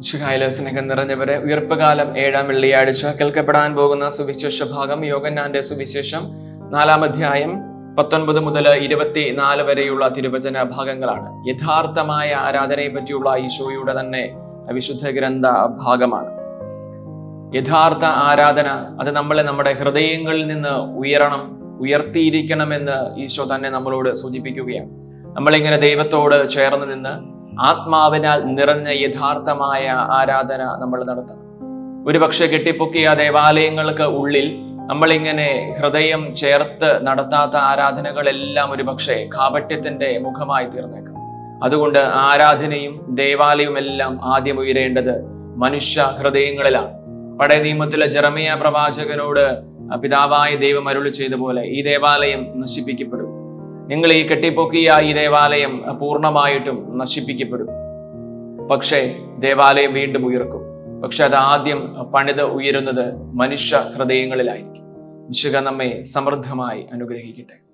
ശുഹായിലെ സ്നേഹം നിറഞ്ഞവരെ ഉയർപ്പുകാലം ഏഴാം വെള്ളിയാഴ്ച കേൾക്കപ്പെടാൻ പോകുന്ന സുവിശേഷ ഭാഗം യോഗന്നാന്റെ സുവിശേഷം നാലാം അധ്യായം പത്തൊൻപത് മുതൽ ഇരുപത്തി നാല് വരെയുള്ള തിരുവചന ഭാഗങ്ങളാണ്. യഥാർത്ഥമായ ആരാധനയെ പറ്റിയുള്ള ഈശോയുടെ തന്നെ വിശുദ്ധ ഗ്രന്ഥ ഭാഗമാണ്. യഥാർത്ഥ ആരാധന അത് നമ്മളെ നമ്മുടെ ഹൃദയങ്ങളിൽ നിന്ന് ഉയരണം ഉയർത്തിയിരിക്കണമെന്ന് ഈശോ തന്നെ നമ്മളോട് സൂചിപ്പിക്കുകയാണ്. നമ്മളിങ്ങനെ ദൈവത്തോട് ചേർന്ന് നിന്ന് ആത്മാവിനാൽ നിറഞ്ഞ യഥാർത്ഥമായ ആരാധന നമ്മൾ നടത്തണം. ഒരുപക്ഷെ കെട്ടിപ്പൊക്കിയ ദേവാലയങ്ങൾക്ക് ഉള്ളിൽ നമ്മളിങ്ങനെ ഹൃദയം ചേർത്ത് നടത്താത്ത ആരാധനകളെല്ലാം ഒരുപക്ഷെ കാപട്യത്തിന്റെ മുഖമായി തീർന്നേക്കാം. അതുകൊണ്ട് ആരാധനയും ദേവാലയവും എല്ലാം ആദ്യം ഉയരേണ്ടത് മനുഷ്യ ഹൃദയങ്ങളിലാണ്. പഴയ നിയമത്തിലെ ജെറമിയ പ്രവാചകനോട് പിതാവായ ദൈവം അരുളി ചെയ്ത പോലെ ഈ ദേവാലയം നശിപ്പിക്കപ്പെടും. നിങ്ങൾ ഈ കെട്ടിപ്പൊക്കിയ ഈ ദേവാലയം പൂർണമായിട്ടും നശിപ്പിക്കപ്പെടും. പക്ഷേ ദേവാലയം വീണ്ടും ഉയർക്കും. പക്ഷെ അത് ആദ്യം പണിത് ഉയരുന്നത് മനുഷ്യ ഹൃദയങ്ങളിലായിരിക്കും. വിശുക നമ്മെ സമൃദ്ധമായി അനുഗ്രഹിക്കട്ടെ.